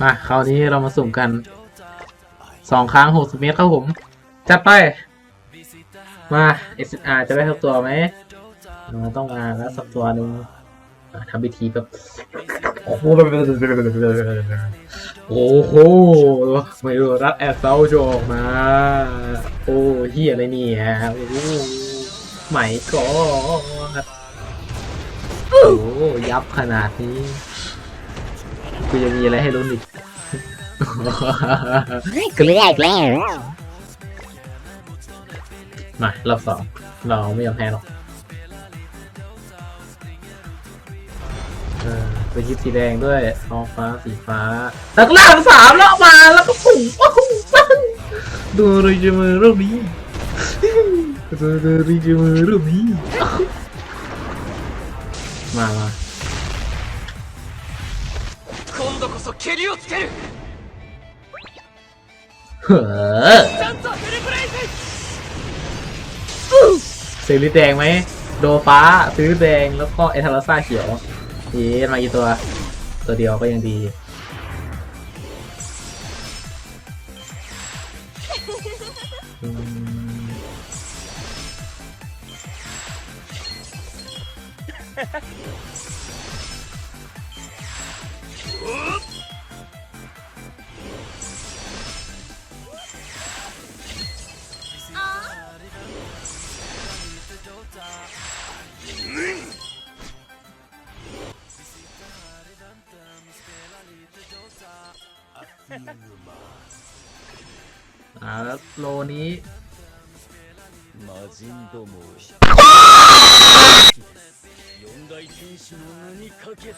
มาคราวนี้เรามาสุ่มกันสองครั้งหกสิบเมตรครับผม จัดไป มา SR จะได้สักตัวไหมต้องมาแล้วสักตัวหนึ่งทำพิธีแบบโอ้โหโอ้โหไม่รู้รัดแอดเซาโจออกมา โอ้เฮียอะไรเนี่ยโอ้โหไหมก็โอ้ยับขนาดนี้ กูจะมีอะไรให้ลุ้นอีกเกลืออีกแล้วมารอบสองเราไม่ยอมแพ้หรอกเออไปยิบสีแดงด้วยท้องฟ้าสีฟ้าแล้วก็ล่างสามแล้วมาแล้วก็ปุ่งปุ้งปังดูรีจิมือรูปนี้ดูดูรีจิมือรูปนี้มามา今度こそ蹴りをつける เฮ้อ ちゃんとフルブレイズ ซื้อลิตรแดงไหมโดฟ้าซื้อแดงแล้วก็ไอทาราซ่าเขียวเย้มากี่ตัว ตัวเดียวก็ยังดี อืม อ่าแล้วโลนี้ 魔人どもを四大天使の名にかけて